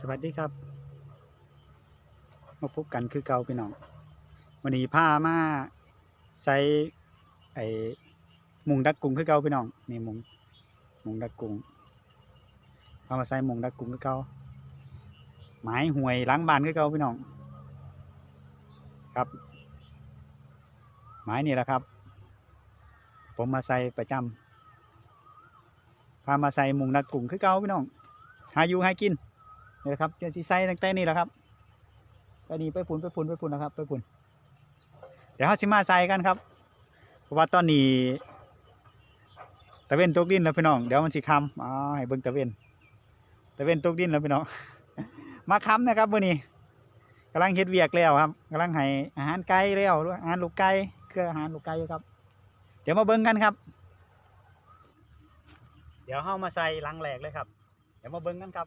สวัสดีครับ มาพบกันคือเก่าพี่น้องวันนี้พามาใส่ไอ้มุงดักกุ้งคือเก่าพี่น้องนี่มุงมุงดักกุ้งพามาใส่มุงดักกุ้งคือเก่าไม้ห่วยล้างบ้านคือเก่าพี่น้องครับ ไม้นี่แหละครับ ผมมาใส่ประจำพามาใส่มุงดักกุ้งคือเก่าพี่น้องหาอยู่หากิน นี่แหละครับเจะสีใส่ตั้งแต่นี่แหละครับไปนี่ไปฝุ่นไปฝุ่นไปฝุ่นนะครับไปฝุ่นเดี๋ยวเขาสิมาใส่กันครับ เพราะว่าตอนนี้ตะเวนตกดินแล้วพี่น้องเดี๋ยวมันสิคำอ๋อให้เบิ่งตะเวนตะเวนตกดินแล้วพี่น้องมาคำนะครับวันนี้กำลังเฮ็ดเวียกแล้วครับกำลังให้อาหารไก่แล้วอาหารลูกไก่เครืออาหารลูกไก่ครับ เดี๋ยวมาเบิ่งกันครับ เดี๋ยวเข้ามาใส่ลังแหลกเลยครับ เดี๋ยวมาเบิ่งกันครับ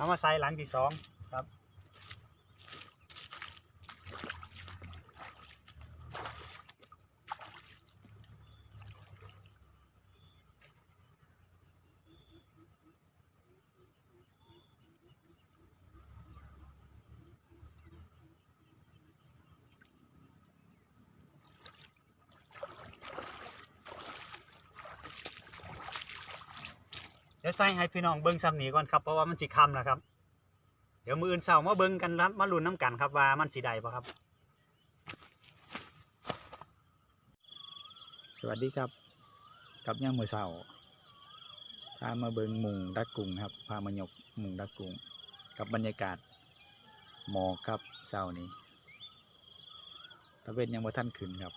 เอามาใส่หลังที่สองครับ ยวใส่ให้พี่น้องเบิ้งซ้ำนี้ก่อนครับเพราะว่ามันสิคำแล้วครับ เดี๋ยวมืออื่นเช้ามาเบิ้งกันรับมาลุ้นน้ำกันครับว่ามันสีใดปะครับ สวัสดีครับ กับย่างมือเช้าพามาเบิ้งมุงดักกุ้งครับพามายกมุงดักกุ้งกับบรรยากาศหมอกครับเช้านี้ตะเวนยังบ่ท่านขึ้นครับ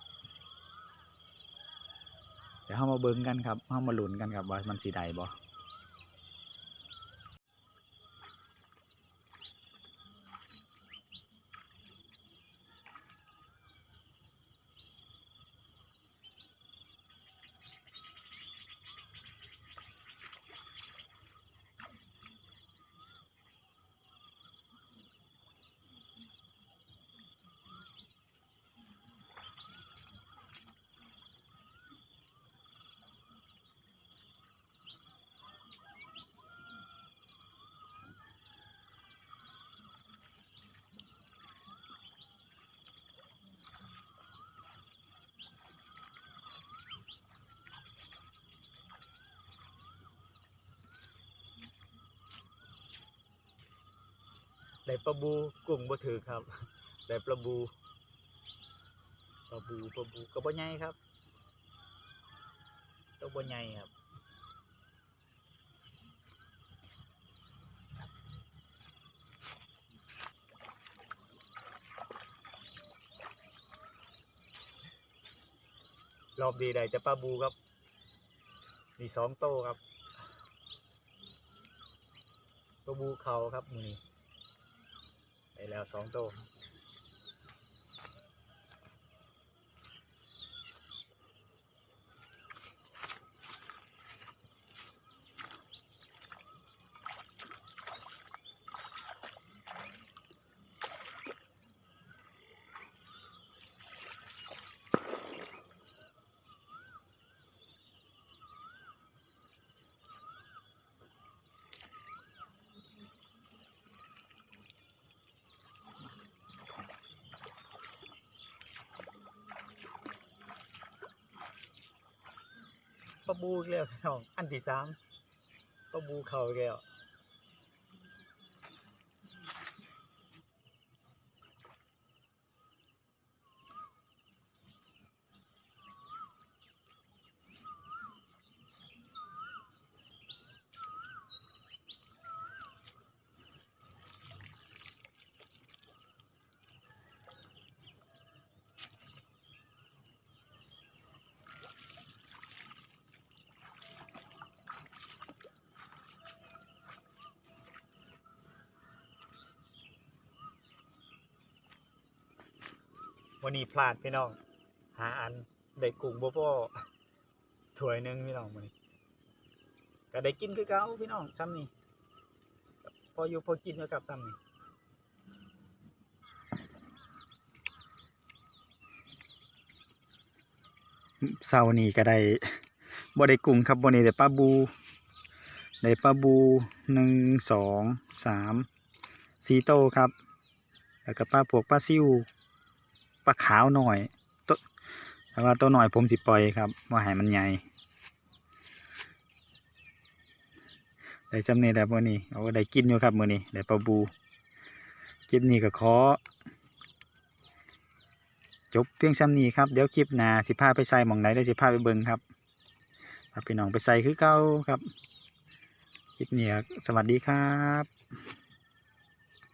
เดี๋ยวเรามาเบิ้งกันครับเรามาลุ้นกันครับว่ามันสีใดบ่ ได้ปลาบูกุ้งบ่ถือครับได้ปลาบูปลาบูปลาบูก็บ่ใหญ่ครับตัวบ่ใหญ่ครับรอบดีได้แต่ปลาบูครับมีสองโตครับปลาบูเขาครับมือนี้ ไปแล้วสองตัว ปลาบูอีกแล้วพี่น้องอันที่สามปลาบูเขาอีกแล้ว วันนี้พลาดพี่น้อง หาอันได้กุ้งบ่พอถ้วยหนึงพี่น้องมื้อนี้ก็ได้กินคือเก่าพี่น้องซ้ำนี่พออยู่พอกินแล้วครับซ้ำนี่เสาร์นี้ก็ได้บ่ได้กุ้งครับบ่นี้ได้ปลาบูได้ปลาบูหนึ่งสองสามสี่โตครับ แล้วก็ปลาพวกปลาซิว ปลาขาวหน่อยตัวแต่ว่าตัวหน่อยผมสิปล่อยครับว่าให้มันใหญ่ได้จำเนียแล้วมื่อนี้เอาได้กินอยู่ครับมื่อนี้ได้ปลาบูคลิปนี้ก็ขอจบเพียงซ้ำนี้ครับเดี๋ยวคลิปหน้าสิพาไปใส่หมองไหนได้สิพาไปเบิ่งครับพาพี่น้องไปใส่คือเก้าครับ คลิปนี้สวัสดีครับ